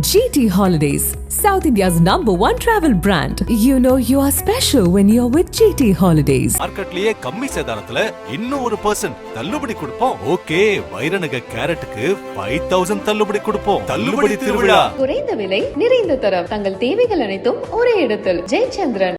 GT Holidays, South India's number one travel brand. You know you are special when you're with GT Holidays. மார்க்கெட்லயே கம்மி சேதாரத்துல இன்னும் ஒரு percent தள்ளுபடி கொடுப்போம் okay வைரநக கேரட்டுக்கு ஃபைவ் தௌசண்ட் தள்ளுபடி கொடுப்போம் தள்ளுபடி திருவிழா குறைந்த விலை நிறைந்த தரம் தங்கள் தேவைகள் அனைத்தும் ஒரே இடத்தில் ஜெயச்சந்திரன்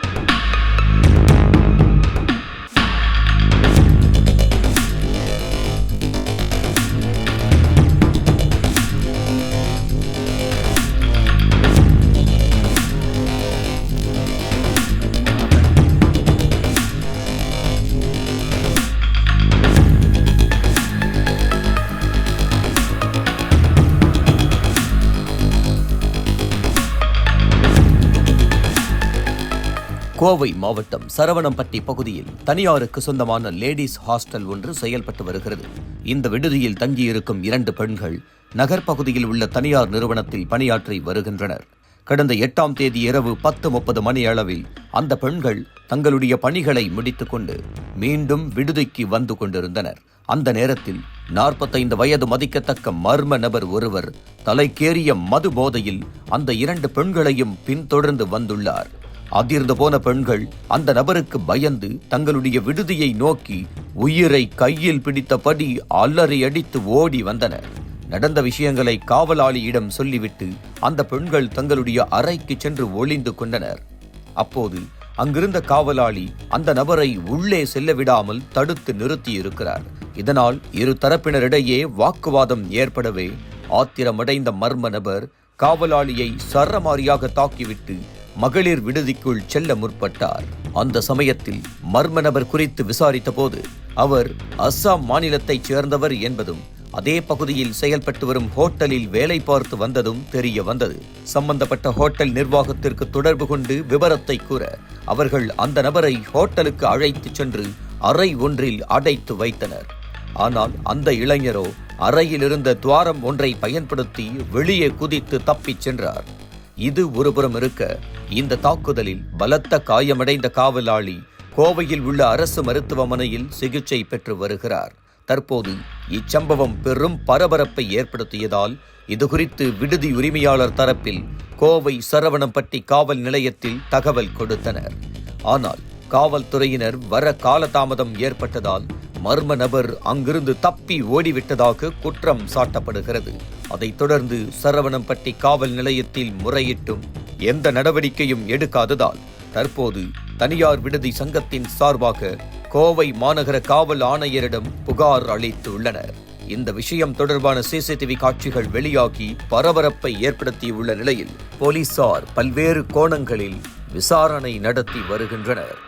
கோவை மாவட்டம் சரவணம்பட்டி பகுதியில் தனியாருக்கு சொந்தமான லேடிஸ் ஹாஸ்டல் ஒன்று செயல்பட்டு வருகிறது. இந்த விடுதியில் தங்கியிருக்கும் இரண்டு பெண்கள் நகர் பகுதியில் உள்ள தனியார் நிறுவனத்தில் பணியாற்றி வருகின்றனர். கடந்த எட்டாம் தேதி இரவு பத்து முப்பது மணி அளவில் அந்த பெண்கள் தங்களுடைய பணிகளை முடித்துக்கொண்டு மீண்டும் விடுதிக்கு வந்து கொண்டிருந்தனர். அந்த நேரத்தில் நாற்பத்தைந்து வயது மதிக்கத்தக்க மர்ம நபர் ஒருவர் தலைக்கேறிய மது போதையில் அந்த இரண்டு பெண்களையும் பின்தொடர்ந்து வந்துள்ளார். அதிர்ந்து போன பெண்கள் அந்த நபருக்கு பயந்து தங்களுடைய விடுதியை நோக்கி உயிரை கையில் பிடித்தபடி அலறி அடித்து ஓடி வந்தனர். நடந்த விஷயங்களை காவலாளியிடம் சொல்லிவிட்டு அந்த பெண்கள் தங்களுடைய அறைக்கு சென்று ஒளிந்து கொண்டனர். அப்போது அங்கிருந்த காவலாளி அந்த நபரை உள்ளே செல்ல விடாமல் தடுத்து நிறுத்தியிருக்கிறார். இதனால் இரு தரப்பினரிடையே வாக்குவாதம் ஏற்படவே ஆத்திரமடைந்த மர்ம நபர் காவலாளியை சரமாரியாக தாக்கிவிட்டு மகளிர் விடுதிக்குள் செல்ல முற்பட்டார். அந்த சமயத்தில் மர்ம நபர் குறித்து விசாரித்த போது அவர் அஸ்ஸாம் மாநிலத்தைச் சேர்ந்தவர் என்பதும் அதே பகுதியில் செயல்பட்டு வரும் ஹோட்டலில் வேலை பார்த்து வந்ததும் தெரிய வந்தது. சம்பந்தப்பட்ட ஹோட்டல் நிர்வாகத்திற்கு தொடர்பு கொண்டு விவரத்தை கூற அவர்கள் அந்த நபரை ஹோட்டலுக்கு அழைத்துச் சென்று அறை ஒன்றில் அடைத்து வைத்தனர். ஆனால் அந்த இளைஞரோ அறையில் இருந்த துவாரம் ஒன்றை பயன்படுத்தி வெளியே குதித்து தப்பிச் சென்றார். இது ஒருபுறம் இருக்க இந்த தாக்குதலில் பலத்த காயமடைந்த காவலாளி கோவையில் உள்ள அரசு மருத்துவமனையில் சிகிச்சை பெற்று வருகிறார். தற்போது இச்சம்பவம் பெரும் பரபரப்பை ஏற்படுத்தியதால் இதுகுறித்து விடுதி உரிமையாளர் தரப்பில் கோவை சரவணம்பட்டி காவல் நிலையத்தில் தகவல் கொடுத்தனர். ஆனால் காவல்துறையினர் வர காலதாமதம் ஏற்பட்டதால் மர்ம நபர் அங்கிருந்து தப்பி ஓடிவிட்டதாக குற்றம் சாட்டப்படுகிறது. அதைத் தொடர்ந்து சரவணம்பட்டி காவல் நிலையத்தில் முறையிட்டும் எந்த நடவடிக்கையும் எடுக்காததால் தற்போது தனியார் விடுதி சங்கத்தின் சார்பாக கோவை மாநகர காவல் ஆணையரிடம் புகார் அளித்துள்ளனர். இந்த விஷயம் தொடர்பான சிசிடிவி காட்சிகள் வெளியாகி பரபரப்பை ஏற்படுத்தியுள்ள நிலையில் போலீசார் பல்வேறு கோணங்களில் விசாரணை நடத்தி வருகின்றனர்.